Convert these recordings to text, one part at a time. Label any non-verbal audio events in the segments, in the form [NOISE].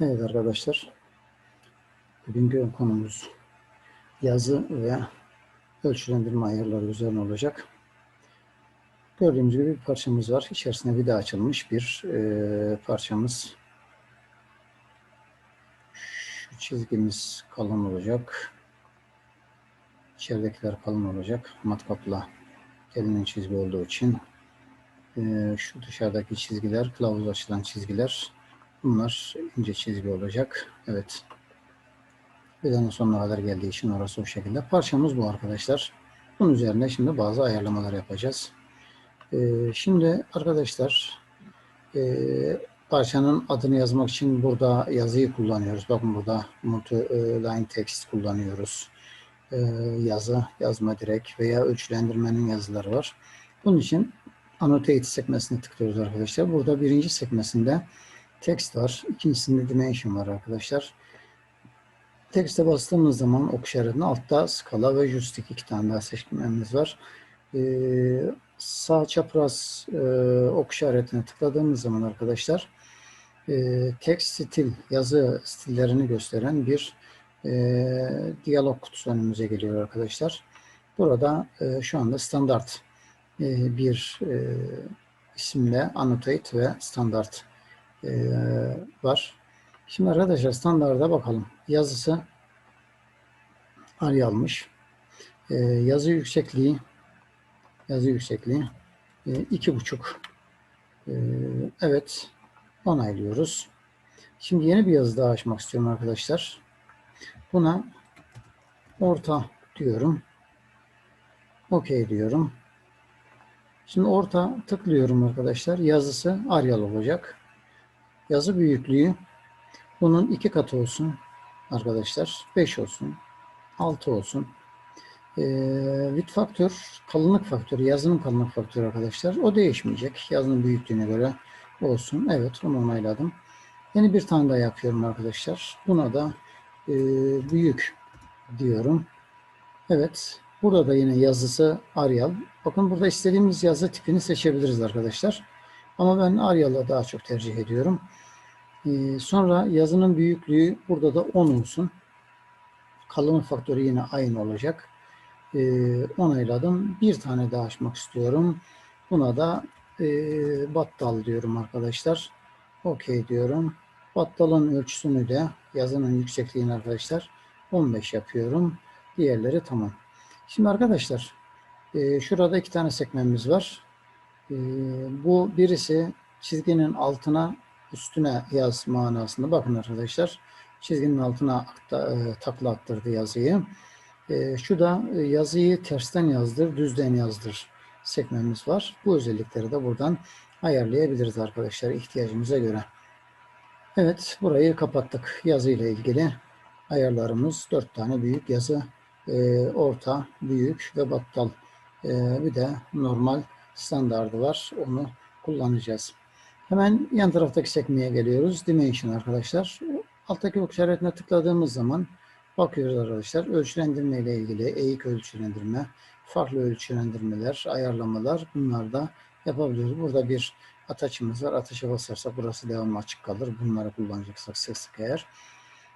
Evet arkadaşlar, bugünkü konumuz yazı ve ölçülendirme ayarları üzerine olacak. Gördüğümüz gibi bir parçamız var. İçerisine vida açılmış bir e, parçamız. Şu çizgimiz kalın olacak. İçeridekiler kalın olacak. Matkapla gelinen çizgi olduğu için e, şu dışarıdaki çizgiler, kılavuz açılan çizgiler Bunlar ince çizgi olacak. Evet. Bedenin sonuna kadar geldiği için orası o şekilde. Parçamız bu arkadaşlar. Bunun üzerine şimdi bazı ayarlamalar yapacağız. Ee, şimdi arkadaşlar e, parçanın adını yazmak için burada yazıyı kullanıyoruz. Bakın burada multi-line text kullanıyoruz. Ee, yazı, yazma direkt veya ölçülendirmenin yazıları var. Bunun için annotate sekmesine tıklıyoruz arkadaşlar. Burada birinci sekmesinde text var. İkincisinde dimension var arkadaşlar. Text'e bastığımız zaman ok işaretine altta skala ve joystick iki tane daha seçmemiz var. Ee, sağ çapraz e, ok işaretine tıkladığımız zaman arkadaşlar e, text stil yazı stillerini gösteren bir e, diyalog kutusu önümüze geliyor arkadaşlar. Burada e, şu anda standart e, bir e, isimle annotate ve standart e, var. Şimdi arkadaşlar standarda bakalım. Yazısı almış. E, yazı yüksekliği yazı yüksekliği e, iki buçuk. E, evet onaylıyoruz. Şimdi yeni bir yazı daha açmak istiyorum arkadaşlar. Buna orta diyorum. OK diyorum. Şimdi orta tıklıyorum arkadaşlar. Yazısı Arial olacak. Yazı büyüklüğü bunun iki katı olsun arkadaşlar. 5 olsun. 6 olsun. Width faktör, kalınlık faktörü, yazının kalınlık faktörü arkadaşlar. O değişmeyecek. Yazının büyüklüğüne göre olsun. Evet onu onayladım. Yeni bir tane daha yapıyorum arkadaşlar. Buna da e, büyük diyorum. Evet. Burada da yine yazısı Arial. Bakın burada istediğimiz yazı tipini seçebiliriz arkadaşlar. Ama ben Arial'ı daha çok tercih ediyorum. Ee, sonra yazının büyüklüğü burada da 10 olsun. Kalınlık faktörü yine aynı olacak. Ee, onayladım. Bir tane daha açmak istiyorum. Buna da e, battal diyorum arkadaşlar. OK diyorum. Battalın ölçüsünü de yazının yüksekliğini arkadaşlar 15 yapıyorum. Diğerleri tamam. Şimdi arkadaşlar e, şurada iki tane sekmemiz var. E, bu birisi çizginin altına üstüne yaz manasında. Bakın arkadaşlar çizginin altına akta, e, takla attırdı yazıyı. E, şu da e, yazıyı tersten yazdır, düzden yazdır sekmemiz var. Bu özellikleri de buradan ayarlayabiliriz arkadaşlar ihtiyacımıza göre. Evet burayı kapattık. Yazı ile ilgili ayarlarımız dört tane büyük yazı, e, orta, büyük ve battal. E, bir de normal standardı var. Onu kullanacağız. Hemen yan taraftaki sekmeye geliyoruz. Dimension arkadaşlar. Alttaki ok işaretine tıkladığımız zaman bakıyoruz arkadaşlar. Ölçülendirme ile ilgili eğik ölçülendirme, farklı ölçülendirmeler, ayarlamalar bunlar da yapabiliyoruz. Burada bir ataçımız var. Ataşa basarsak burası devamlı açık kalır. Bunları kullanacaksak sık sık eğer.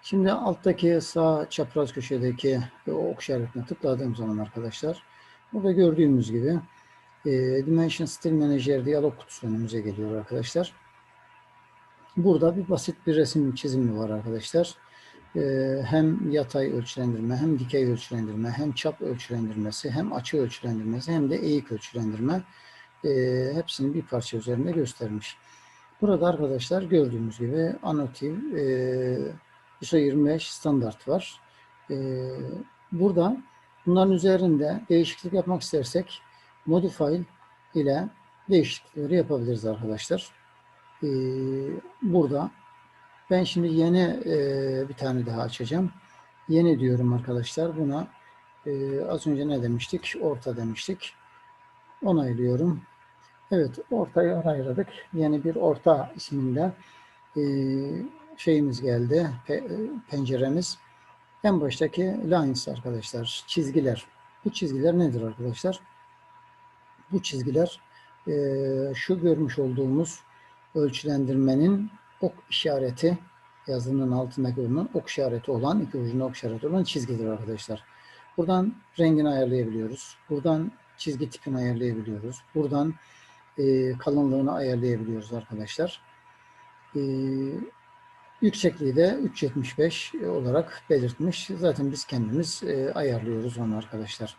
Şimdi alttaki sağ çapraz köşedeki ok işaretine tıkladığım zaman arkadaşlar burada gördüğümüz gibi e, Dimension Style Manager diyalog kutusu önümüze geliyor arkadaşlar. Burada bir basit bir resim çizimi var arkadaşlar. E, hem yatay ölçülendirme, hem dikey ölçülendirme, hem çap ölçülendirmesi, hem açı ölçülendirmesi, hem de eğik ölçülendirme e, hepsini bir parça üzerinde göstermiş. Burada arkadaşlar gördüğümüz gibi anotiv e, ISO 25 standart var. Burada bunların üzerinde değişiklik yapmak istersek modify ile değişiklikleri yapabiliriz arkadaşlar. Ee, burada ben şimdi yeni e, bir tane daha açacağım. Yeni diyorum arkadaşlar. Buna e, az önce ne demiştik? Orta demiştik. Onaylıyorum. Evet, ortayı onayladık. Yeni bir orta isminde e, şeyimiz geldi. Pe, penceremiz. En baştaki lines arkadaşlar. Çizgiler. Bu çizgiler nedir arkadaşlar? Bu çizgiler e, şu görmüş olduğumuz ölçülendirmenin ok işareti yazının altındaki bulunan ok işareti olan, iki ucunda ok işareti olan çizgidir arkadaşlar. Buradan rengini ayarlayabiliyoruz. Buradan çizgi tipini ayarlayabiliyoruz. Buradan e, kalınlığını ayarlayabiliyoruz arkadaşlar. E, yüksekliği de 3.75 olarak belirtmiş. Zaten biz kendimiz e, ayarlıyoruz onu arkadaşlar.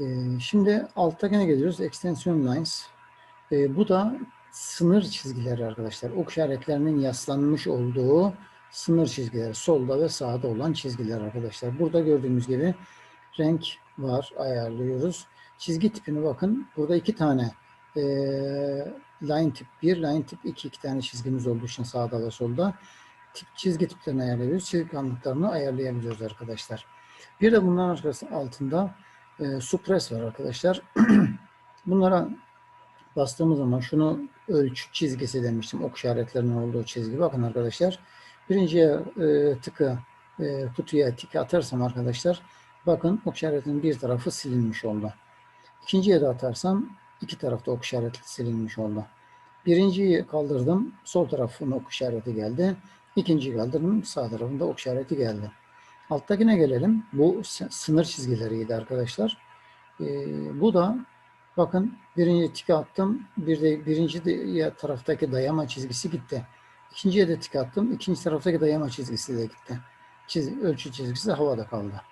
E, şimdi alttakine geliyoruz. Extension lines. E, bu da sınır çizgileri arkadaşlar. Ok işaretlerinin yaslanmış olduğu sınır çizgileri. Solda ve sağda olan çizgiler arkadaşlar. Burada gördüğümüz gibi renk var. Ayarlıyoruz. Çizgi tipini bakın. Burada iki tane e, line tip 1, line tip 2 iki tane çizgimiz olduğu için sağda ve solda tip, çizgi tiplerini ayarlayabiliyoruz. Çizgi kalınlıklarını ayarlayabiliyoruz arkadaşlar. Bir de bunların altında e, suppress var arkadaşlar. [CLEARS THROAT] Bunlara bastığımız zaman şunu ölçü çizgisi demiştim. Ok işaretlerinin olduğu çizgi. Bakın arkadaşlar. Birinciye e, tıkı e, kutuya tik atarsam arkadaşlar bakın ok işaretinin bir tarafı silinmiş oldu. İkinciye de atarsam iki tarafta ok işareti silinmiş oldu. Birinciyi kaldırdım. Sol tarafın ok işareti geldi. İkinciyi kaldırdım. Sağ tarafında ok işareti geldi. Alttakine gelelim. Bu sınır çizgileriydi arkadaşlar. Ee, bu da bakın birinci tike attım. Bir de birinci de, taraftaki dayama çizgisi gitti. İkinciye de tik attım. İkinci taraftaki dayama çizgisi de gitti. Çiz, ölçü çizgisi havada kaldı.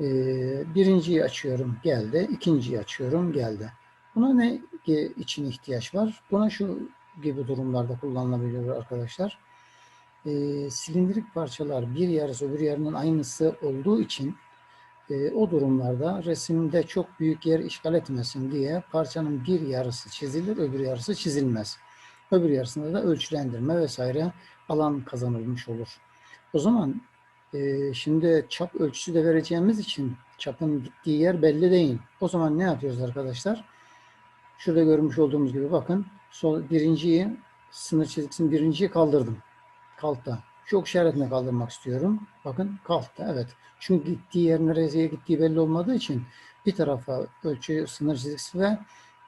Ee, birinciyi açıyorum geldi. İkinciyi açıyorum geldi. Buna ne için ihtiyaç var? Buna şu gibi durumlarda kullanılabiliyor arkadaşlar. E, silindirik parçalar bir yarısı öbür yarının aynısı olduğu için e, o durumlarda resimde çok büyük yer işgal etmesin diye parçanın bir yarısı çizilir, öbür yarısı çizilmez. Öbür yarısında da ölçülendirme vesaire alan kazanılmış olur. O zaman e, şimdi çap ölçüsü de vereceğimiz için çapın gittiği yer belli değil. O zaman ne yapıyoruz arkadaşlar? Şurada görmüş olduğumuz gibi bakın sol birinciyi sınır çizgisinin birinciyi kaldırdım. Kaltta. Şu ok işaretine kaldırmak istiyorum. Bakın kaltta evet. Çünkü gittiği yer nereye gittiği belli olmadığı için bir tarafa ölçü sınır çizgisi ve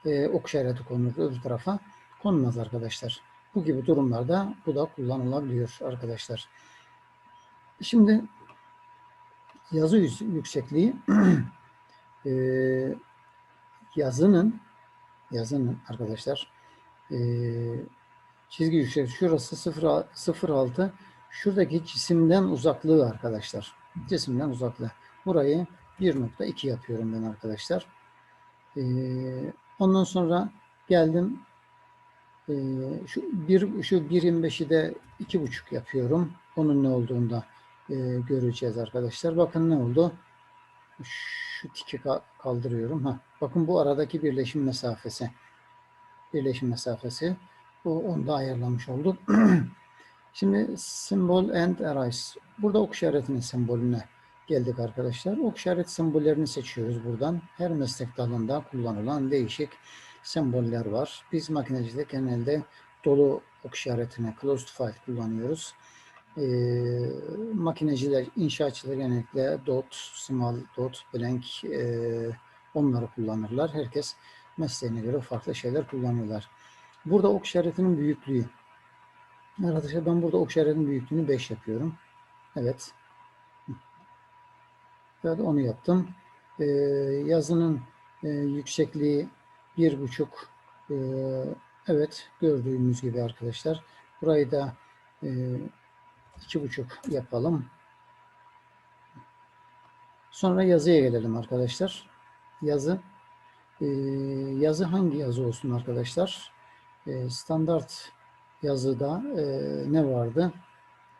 e, ok işareti konulur. Öbür tarafa konmaz arkadaşlar. Bu gibi durumlarda bu da kullanılabiliyor arkadaşlar. Şimdi yazı yüksekliği [CLEARS THROAT] e, yazının yazın arkadaşlar. Ee, çizgi yüksek. Şurası 0.6. Şuradaki cisimden uzaklığı arkadaşlar. Cisimden uzaklığı. Burayı 1.2 yapıyorum ben arkadaşlar. Ee, ondan sonra geldim ee, şu bir şu 1.25'i de 2.5 yapıyorum. Onun ne olduğunu da e, göreceğiz arkadaşlar. Bakın ne oldu? şu tiki kaldırıyorum. Ha, bakın bu aradaki birleşim mesafesi. Birleşim mesafesi. Bu onu da ayarlamış olduk. [CLEARS THROAT] Şimdi symbol and arrays. Burada ok işaretinin sembolüne geldik arkadaşlar. Ok işaret sembollerini seçiyoruz buradan. Her meslek dalında kullanılan değişik semboller var. Biz makinecide genelde dolu ok işaretine closed file kullanıyoruz e, makineciler, inşaatçılar genellikle dot, small dot, blank e, onları kullanırlar. Herkes mesleğine göre farklı şeyler kullanıyorlar. Burada ok işaretinin büyüklüğü. Arkadaşlar ben burada ok işaretinin büyüklüğünü 5 yapıyorum. Evet. Evet onu yaptım. Ee, yazının e, yüksekliği bir buçuk. E, evet gördüğümüz gibi arkadaşlar. Burayı da e, iki buçuk yapalım. Sonra yazıya gelelim arkadaşlar. Yazı. Ee, yazı hangi yazı olsun arkadaşlar? Ee, standart yazıda e, ne vardı?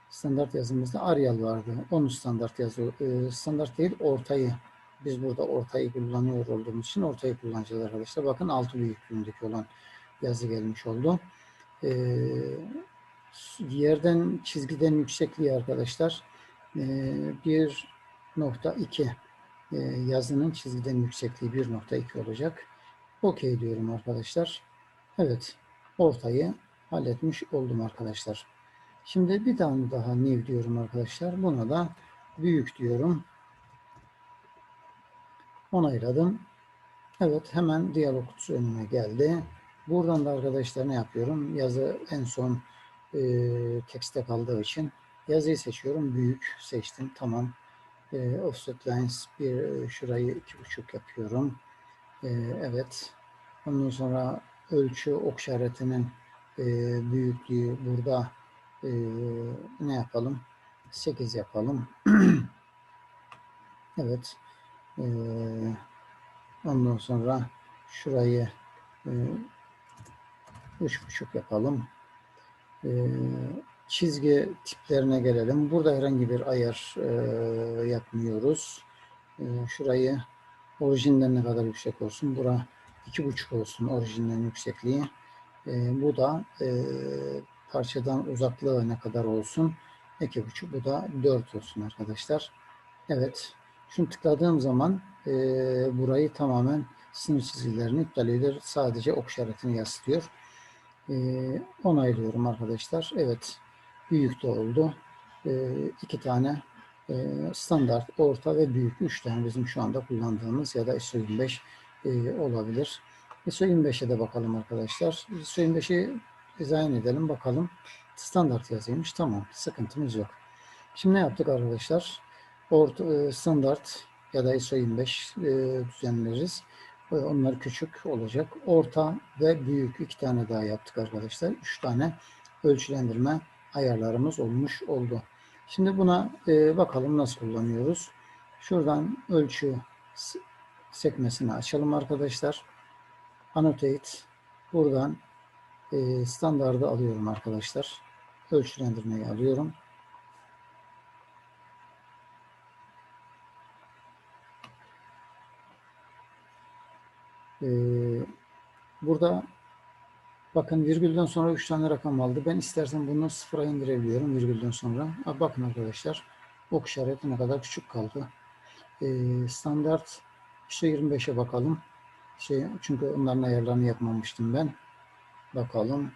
Standart yazımızda Arial vardı. Onun standart yazı. E, standart değil ortayı. Biz burada ortayı kullanıyor olduğumuz için ortayı kullanacağız arkadaşlar. Bakın altı büyüklüğündeki olan yazı gelmiş oldu. Ee, yerden çizgiden yüksekliği arkadaşlar 1.2 e, e, yazının çizgiden yüksekliği 1.2 olacak. Okey diyorum arkadaşlar. Evet ortayı halletmiş oldum arkadaşlar. Şimdi bir tane daha new diyorum arkadaşlar. Buna da büyük diyorum. Onayladım. Evet hemen diyalog kutusu önüme geldi. Buradan da arkadaşlar ne yapıyorum? Yazı en son e, tekste kaldığı için yazıyı seçiyorum. Büyük seçtim. Tamam. E, offset lines bir e, şurayı iki buçuk yapıyorum. E, evet. Ondan sonra ölçü ok işaretinin e, büyüklüğü burada e, ne yapalım? 8 yapalım. [CLEARS THROAT] evet. E, ondan sonra şurayı e, üç buçuk yapalım. E, çizgi tiplerine gelelim. Burada herhangi bir ayar e, yapmıyoruz. E, şurayı orijinden ne kadar yüksek olsun? Bura iki buçuk olsun orijinden yüksekliği. E, bu da e, parçadan uzaklığı ne kadar olsun? İki buçuk. Bu da dört olsun arkadaşlar. Evet. Şunu tıkladığım zaman e, burayı tamamen sınır çizgilerini iptal eder. Sadece ok işaretini yansıtıyor. E, onaylıyorum arkadaşlar. Evet. Büyük de oldu. E, iki tane e, standart, orta ve büyük. Üç tane bizim şu anda kullandığımız ya da ISO25 e, olabilir. ISO25'e de bakalım arkadaşlar. ISO25'i dizayn edelim bakalım. Standart yazıymış. Tamam. Sıkıntımız yok. Şimdi ne yaptık arkadaşlar? Orta, e, standart ya da ISO 25 e, düzenleriz. E, Onlar küçük olacak. Orta ve büyük iki tane daha yaptık arkadaşlar. Üç tane ölçülendirme ayarlarımız olmuş oldu. Şimdi buna e, bakalım nasıl kullanıyoruz. Şuradan ölçü sekmesini açalım arkadaşlar. Annotate. Buradan e, standardı alıyorum arkadaşlar. Ölçülendirmeyi alıyorum. E, burada bakın virgülden sonra 3 tane rakam aldı. Ben istersen bunu sıfıra indirebiliyorum virgülden sonra. Bakın arkadaşlar ok işareti ne kadar küçük kaldı. E, standart işte 25'e bakalım. Şey, çünkü onların ayarlarını yapmamıştım ben. Bakalım.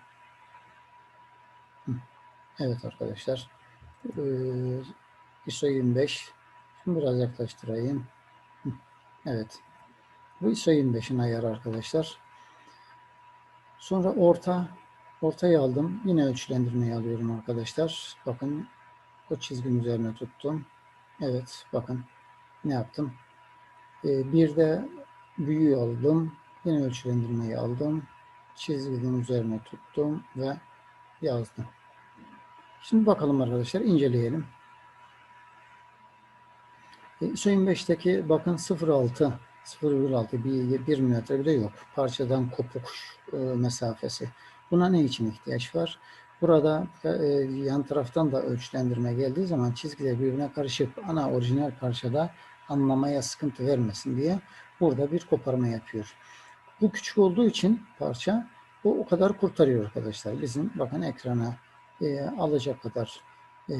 Evet arkadaşlar. Ee, ISO 25. Şimdi biraz yaklaştırayım. Evet. Bu ISO 25'in ayarı arkadaşlar. Sonra orta. Ortayı aldım. Yine ölçülendirmeyi alıyorum arkadaşlar. Bakın o çizginin üzerine tuttum. Evet bakın ne yaptım. Ee, bir de büyüğü aldım. Yine ölçülendirmeyi aldım. Çizginin üzerine tuttum ve yazdım. Şimdi bakalım arkadaşlar inceleyelim. E, ISO 25'teki bakın 0.6 0.6 bir, bir metre bile yok. Parçadan kopuk e, mesafesi. Buna ne için ihtiyaç var? Burada e, yan taraftan da ölçülendirme geldiği zaman çizgiler birbirine karışıp ana orijinal parçada anlamaya sıkıntı vermesin diye burada bir koparma yapıyor. Bu küçük olduğu için parça bu o kadar kurtarıyor arkadaşlar. Bizim bakın ekrana e, alacak kadar e,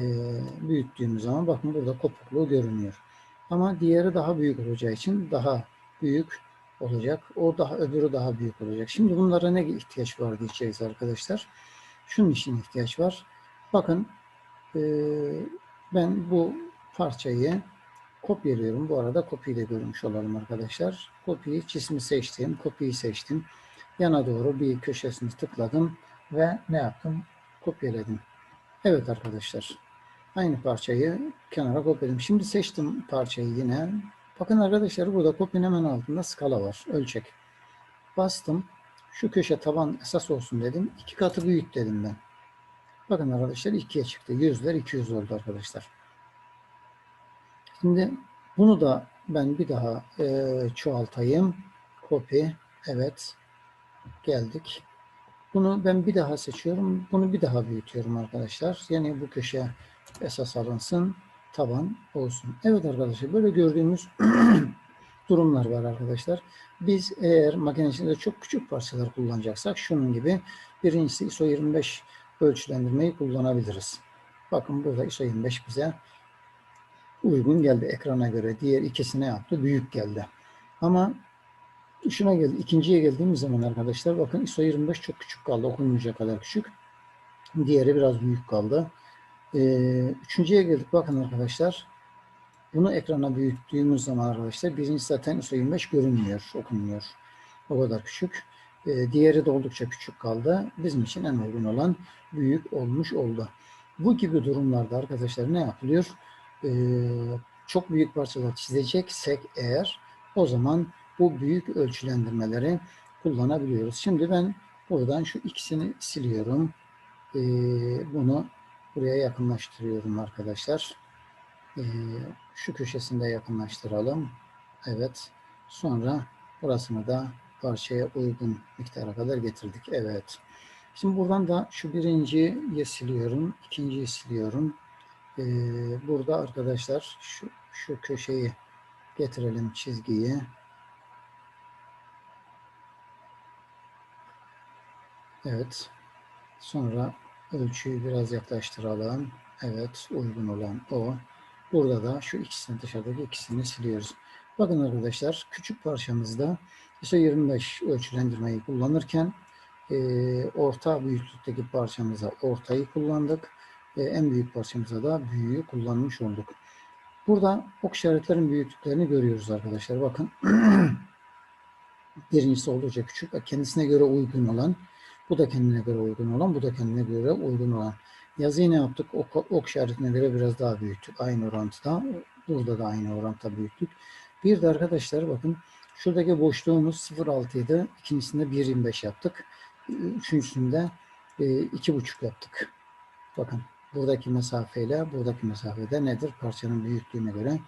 büyüttüğümüz zaman bakın burada kopukluğu görünüyor. Ama diğeri daha büyük olacağı için daha büyük olacak. O daha öbürü daha büyük olacak. Şimdi bunlara ne ihtiyaç var diyeceğiz arkadaşlar. Şunun için ihtiyaç var. Bakın e, ben bu parçayı kopyalıyorum. Bu arada kopyayı da görmüş olalım arkadaşlar. Kopyayı cismi seçtim. Kopyayı seçtim. Yana doğru bir köşesini tıkladım ve ne yaptım? Kopyaladım. Evet arkadaşlar. Aynı parçayı kenara kopyaladım. Şimdi seçtim parçayı yine. Bakın arkadaşlar burada kopyanın hemen altında skala var. Ölçek. Bastım. Şu köşe taban esas olsun dedim. İki katı büyüt dedim ben. Bakın arkadaşlar ikiye çıktı. Yüzler 200 oldu arkadaşlar. Şimdi bunu da ben bir daha e, çoğaltayım. Copy. Evet. Geldik. Bunu ben bir daha seçiyorum. Bunu bir daha büyütüyorum arkadaşlar. Yani bu köşe esas alınsın. Taban olsun. Evet arkadaşlar böyle gördüğümüz [CLEARS THROAT] durumlar var arkadaşlar. Biz eğer makine içinde çok küçük parçalar kullanacaksak şunun gibi birincisi ISO 25 ölçülendirmeyi kullanabiliriz. Bakın burada ISO 25 bize uygun geldi ekrana göre. Diğer ikisine yaptı. Büyük geldi. Ama şuna geldi. ikinciye geldiğimiz zaman arkadaşlar bakın ISO 25 çok küçük kaldı. Okunmayacak kadar küçük. Diğeri biraz büyük kaldı. Ee, üçüncüye geldik. Bakın arkadaşlar. Bunu ekrana büyüttüğümüz zaman arkadaşlar birinci zaten ISO 25 görünmüyor, okunmuyor. O kadar küçük. E, diğeri de oldukça küçük kaldı. Bizim için en uygun olan büyük olmuş oldu. Bu gibi durumlarda arkadaşlar ne yapılıyor? E, çok büyük parçalar çizeceksek eğer o zaman bu büyük ölçülendirmeleri kullanabiliyoruz. Şimdi ben buradan şu ikisini siliyorum. E, bunu buraya yakınlaştırıyorum arkadaşlar. E, şu köşesinde yakınlaştıralım. Evet. Sonra burasını da parçaya uygun miktara kadar getirdik. Evet. Şimdi buradan da şu birinciyi siliyorum. ikinciyi siliyorum. Ee, burada arkadaşlar şu, şu köşeyi getirelim çizgiyi. Evet. Sonra ölçüyü biraz yaklaştıralım. Evet. Uygun olan o. Burada da şu ikisini dışarıdaki ikisini siliyoruz. Bakın arkadaşlar küçük parçamızda ISO 25 ölçülendirmeyi kullanırken e, orta büyüklükteki parçamıza ortayı kullandık. E, en büyük parçamıza da büyüğü kullanmış olduk. Burada ok işaretlerin büyüklüklerini görüyoruz arkadaşlar. Bakın [CLEARS THROAT] birincisi oldukça küçük. Kendisine göre uygun olan. Bu da kendine göre uygun olan. Bu da kendine göre uygun olan. Yazıyı ne yaptık? Ok, ok işaretine göre biraz daha büyüttük. Aynı orantıda. Burada da aynı orantıda büyüttük. Bir de arkadaşlar bakın şuradaki boşluğumuz 0.6 idi. İkincisinde 1.25 yaptık. Üçüncüsünde 2.5 yaptık. Bakın buradaki mesafeyle buradaki mesafede nedir? Parçanın büyüklüğüne göre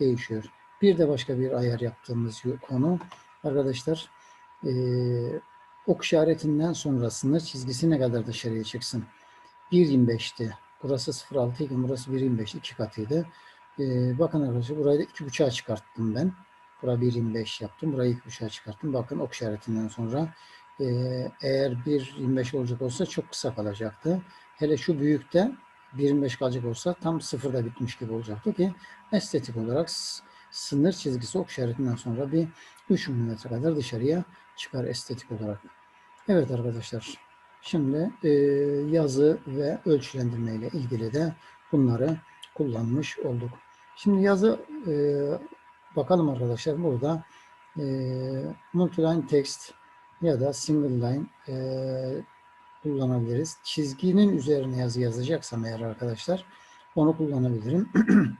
değişiyor. Bir de başka bir ayar yaptığımız konu arkadaşlar e, ok işaretinden sonra sınır çizgisi ne kadar dışarıya çıksın? 1.25'ti. Burası 0.6 iken burası 1.25 iki katıydı. Ee, bakın arkadaşlar burayı da 2.5'a çıkarttım ben. Burayı 1.25 yaptım. Burayı 2.5'a çıkarttım. Bakın ok işaretinden sonra e, eğer 1.25 olacak olsa çok kısa kalacaktı. Hele şu büyükte 1.25 kalacak olsa tam sıfırda bitmiş gibi olacaktı ki estetik olarak sınır çizgisi ok işaretinden sonra bir 3 mm kadar dışarıya çıkar estetik olarak. Evet arkadaşlar. Şimdi e, yazı ve ölçülendirme ile ilgili de bunları kullanmış olduk. Şimdi yazı e, bakalım arkadaşlar burada e, multiline text ya da single line e, kullanabiliriz. Çizginin üzerine yazı yazacaksam eğer arkadaşlar onu kullanabilirim. [CLEARS THROAT]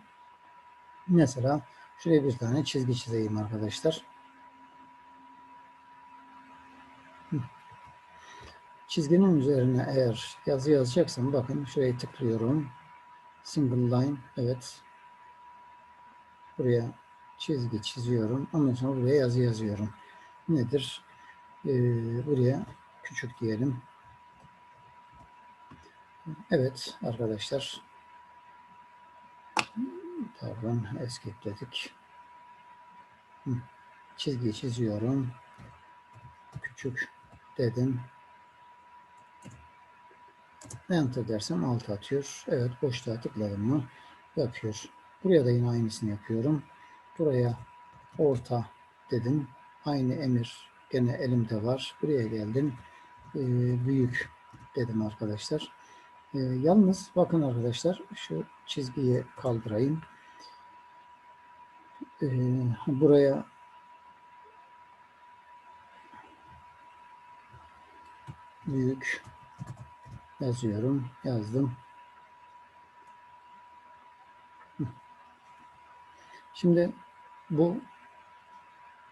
Mesela şuraya bir tane çizgi çizeyim arkadaşlar. [CLEARS THROAT] Çizginin üzerine eğer yazı yazacaksam bakın şuraya tıklıyorum. Single line. Evet. Buraya çizgi çiziyorum. Ondan sonra buraya yazı yazıyorum. Nedir? Ee, buraya küçük diyelim. Evet arkadaşlar. Pardon. Escape dedik. Çizgiyi çiziyorum. Küçük dedim. Enter dersem alt atıyor. Evet boşluğa tıkladım mı yapıyor. Buraya da yine aynısını yapıyorum. Buraya orta dedim. Aynı emir gene elimde var. Buraya geldim. Ee, büyük dedim arkadaşlar. Ee, yalnız bakın arkadaşlar şu çizgiyi kaldırayım. Ee, buraya büyük yazıyorum. Yazdım. Şimdi bu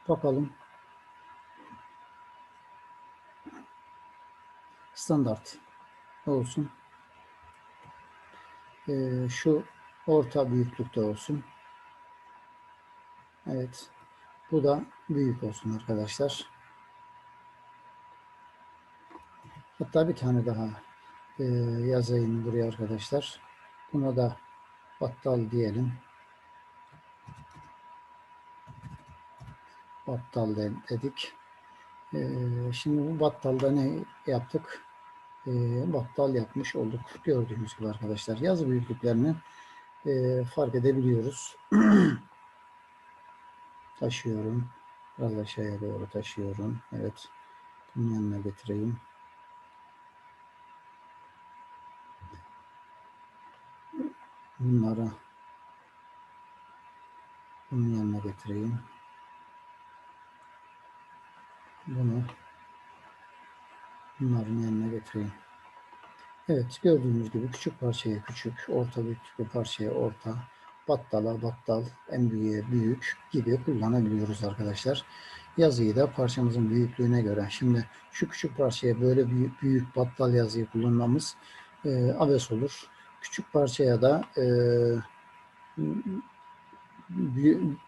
bakalım standart olsun. Ee, şu orta büyüklükte olsun. Evet. Bu da büyük olsun arkadaşlar. Hatta bir tane daha e, yazayım buraya arkadaşlar. Buna da battal diyelim. Battal dedik. E, şimdi bu battalda ne yaptık? E, battal yapmış olduk. Gördüğümüz gibi arkadaşlar. Yazı büyüklüklerini e, fark edebiliyoruz. [CLEARS THROAT] taşıyorum. Biraz aşağıya doğru taşıyorum. Evet. Bunun yanına getireyim. bunları bunun yanına getireyim. Bunu Bunların yanına getireyim. Evet gördüğünüz gibi küçük parçaya küçük, orta büyüklükte parçaya orta, battala battal, en büyüğe büyük gibi kullanabiliyoruz arkadaşlar. Yazıyı da parçamızın büyüklüğüne göre. Şimdi şu küçük parçaya böyle büyük, büyük battal yazıyı kullanmamız e, abes olur. Küçük parçaya da e, büyük,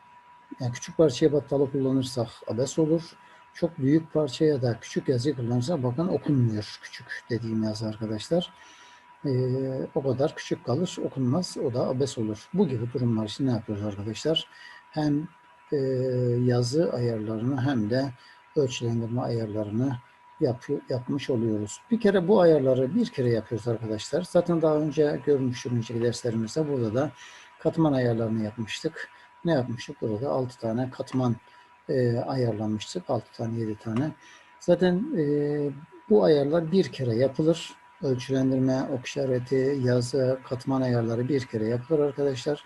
yani küçük parçaya battalı kullanırsak abes olur. Çok büyük parçaya da küçük yazı kullanırsak bakın okunmuyor küçük dediğim yazı arkadaşlar. Ee, o kadar küçük kalır okunmaz o da abes olur. Bu gibi durumlar için ne yapıyoruz arkadaşlar? Hem e, yazı ayarlarını hem de ölçülendirme ayarlarını yap, yapmış oluyoruz. Bir kere bu ayarları bir kere yapıyoruz arkadaşlar. Zaten daha önce görmüştüm önceki derslerimizde burada da katman ayarlarını yapmıştık. Ne yapmıştık? Burada 6 tane katman e, ayarlanmıştık. 6 tane 7 tane. Zaten e, bu ayarlar bir kere yapılır. Ölçülendirme, ok işareti, yazı, katman ayarları bir kere yapılır arkadaşlar.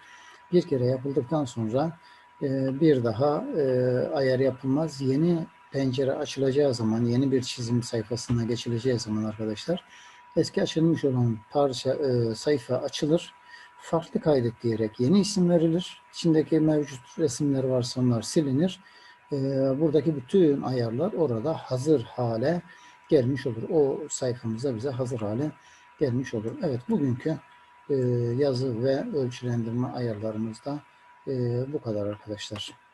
Bir kere yapıldıktan sonra e, bir daha e, ayar yapılmaz. Yeni pencere açılacağı zaman, yeni bir çizim sayfasına geçileceği zaman arkadaşlar eski açılmış olan parça e, sayfa açılır. Farklı kaydet diyerek yeni isim verilir. İçindeki mevcut resimler varsa onlar silinir. E, buradaki bütün ayarlar orada hazır hale gelmiş olur. O sayfamızda bize hazır hale gelmiş olur. Evet bugünkü e, yazı ve ölçülendirme ayarlarımızda e, bu kadar arkadaşlar.